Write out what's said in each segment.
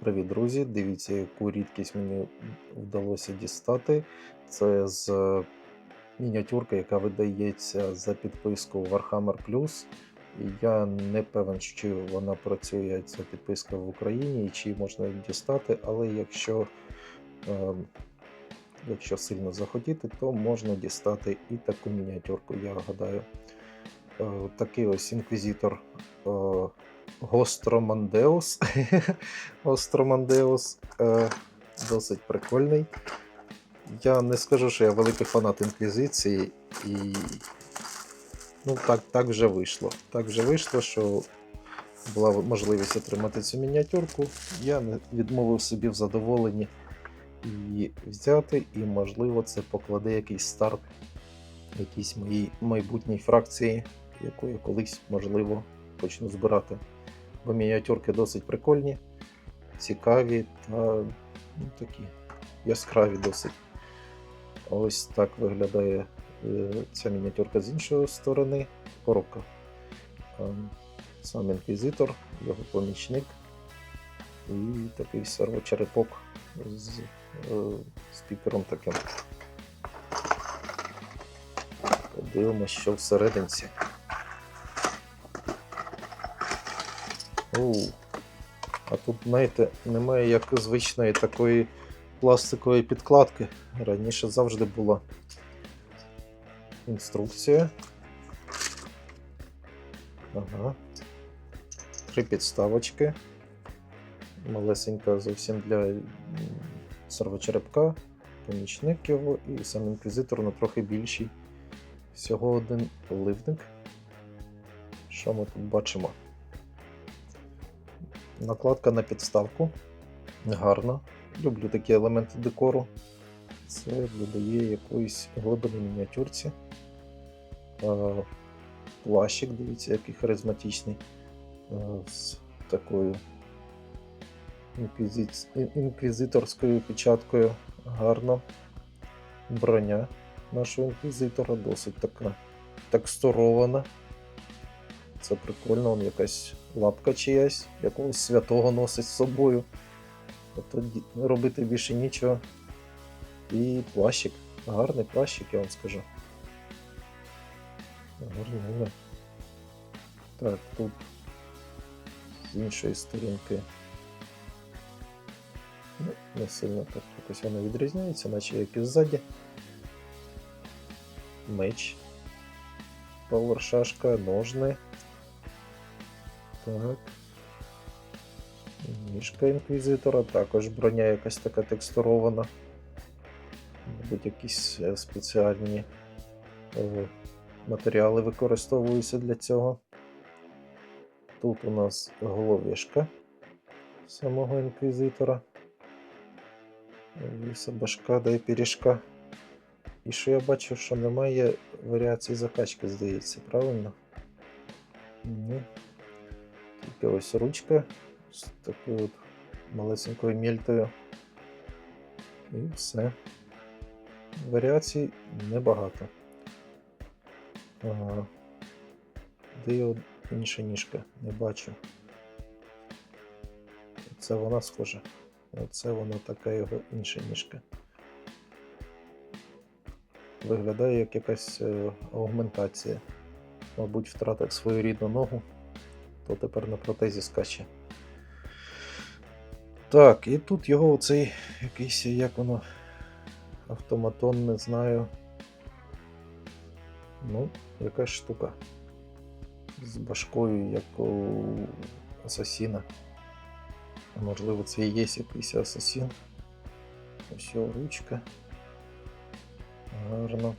Привіт, друзі! Дивіться, яку рідкість мені вдалося дістати. Це з е, мініатюрки, яка видається за підписку Warhammer Plus. Я не певен, чи вона працює ця підписка в Україні і чи можна її дістати, але якщо, е, якщо сильно захотіти, то можна дістати і таку мініатюрку, я гадаю. Е, такий ось інквізитор. е, Гостромандеус. Гостромандеус е, досить прикольний. Я не скажу, що я великий фанат інквізиції, і ну, так, так вже вийшло. Так вже вийшло, що була можливість отримати цю мініатюрку. Я відмовив собі в задоволенні її взяти, і, можливо, це покладе якийсь старт якійсь моїй майбутній фракції, яку я колись, можливо, почну збирати. Бо мініатюрки досить прикольні, цікаві та ну, такі яскраві досить. Ось так виглядає е, ця мініатюрка з іншої сторони. Коробка. Сам інквізитор, його помічник і такий сервочерепок з е, спікером таким. Подивимось, що всерединці. Оу. А тут, знаєте, немає як звичної такої пластикової підкладки. Раніше завжди була інструкція. Ага. Три підставочки. Малесенька зовсім для сервочерепка, помічник його і сам інквізитор на трохи більший. Всього один поливник. Що ми тут бачимо? Накладка на підставку. Гарно. Люблю такі елементи декору. Це додає якоїсь глибини мініатюрці. Плащик, дивіться, який харизматичний. З такою інквізиторською печаткою. Гарно. Броня нашого інквізитора досить така текстурована. Це прикольно, он якась лапка чиясь, якогось святого носить з собою. Тобто робити більше нічого. І плащик. Гарний плащик, я вам скажу. Гарний. Так, тут з іншої сторінки. Ну, не сильно так якось воно відрізняється, наче як і ззаді. Меч. Пауер шашка, ножни. Так. Ніжка інквізитора, також броня якась така текстурована. Мабуть, якісь е, спеціальні е, матеріали використовуються для цього. Тут у нас головешка самого інквізитора. Віса башка да і пиріжка. І що я бачу, що немає варіації закачки, здається, правильно? Ні. Ось ручка з такою от малесенькою мільтою. І все. Варіацій небагато. Ага. Де його інша ніжка? Не бачу. Це вона схожа. Оце вона така його інша ніжка. Виглядає як якась е, аугментація. Мабуть, втратив свою рідну ногу, то тепер на протезі скаче. Так, і тут його оцей якийсь, як воно, автоматон, не знаю. Ну, якась штука. З башкою, як у асасіна. Можливо, це і є якийсь асасін. Ось його ручка. Гарно.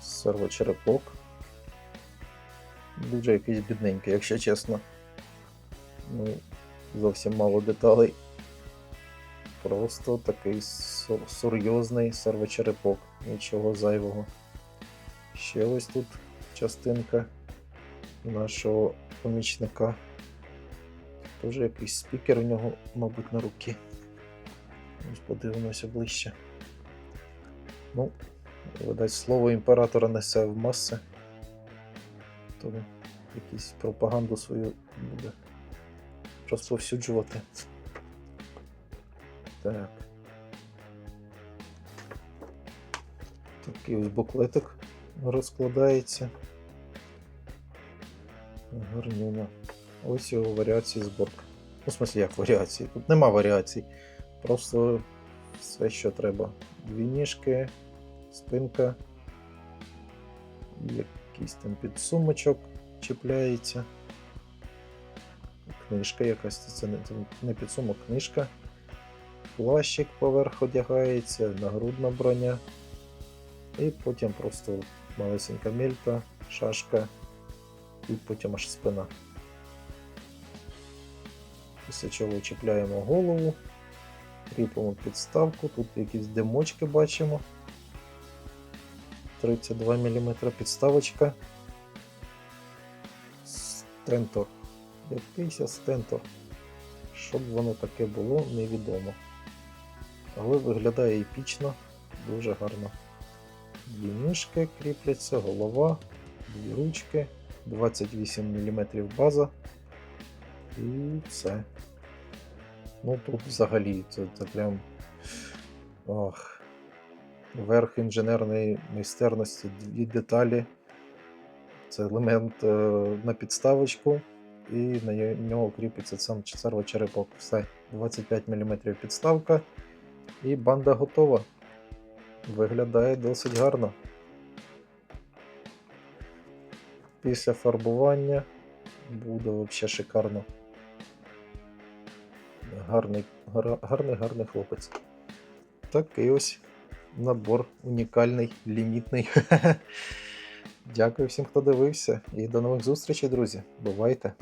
Сервочерепок. Дуже якийсь бідненький, якщо чесно. Ну, зовсім мало деталей. Просто такий серйозний сервочерепок, нічого зайвого. Ще ось тут частинка нашого помічника. Теж якийсь спікер у нього, мабуть, на руки. Ось подивимося ближче. Ну, видать, слово імператора несе в маси. То якусь пропаганду свою буде розповсюджувати. Так. Такий ось буклетик розкладається. Гарнюня. Ось його варіації зборки. Ну, в смысле, як варіації? Тут нема варіацій. Просто все, що треба. Дві ніжки, спинка, якийсь там підсумочок чіпляється. Книжка якась, це не, не підсумок, книжка. Плащик поверх одягається, нагрудна броня. І потім просто малесенька мелька, шашка і потім аж спина. Після чого чіпляємо голову, кріпимо підставку, тут якісь димочки бачимо. 32 мм підставочка. Стентор. Якийсь стентор. Щоб воно таке було, невідомо. Але виглядає епічно, дуже гарно. Дві ніжки кріпляться, голова, дві ручки, 28 мм база. І все. Ну тут взагалі це, це прям. Ох. Верх інженерної майстерності, дві деталі. Це елемент е, на підставочку, і на нього кріпиться сам сервочерепок. Все, 25 мм підставка, і банда готова. Виглядає досить гарно. Після фарбування буде взагалі шикарно. Гарний, гар- гарний, гарний хлопець. Такий ось набор унікальний, лімітний. Дякую всім, хто дивився, і до нових зустрічей, друзі. Бувайте!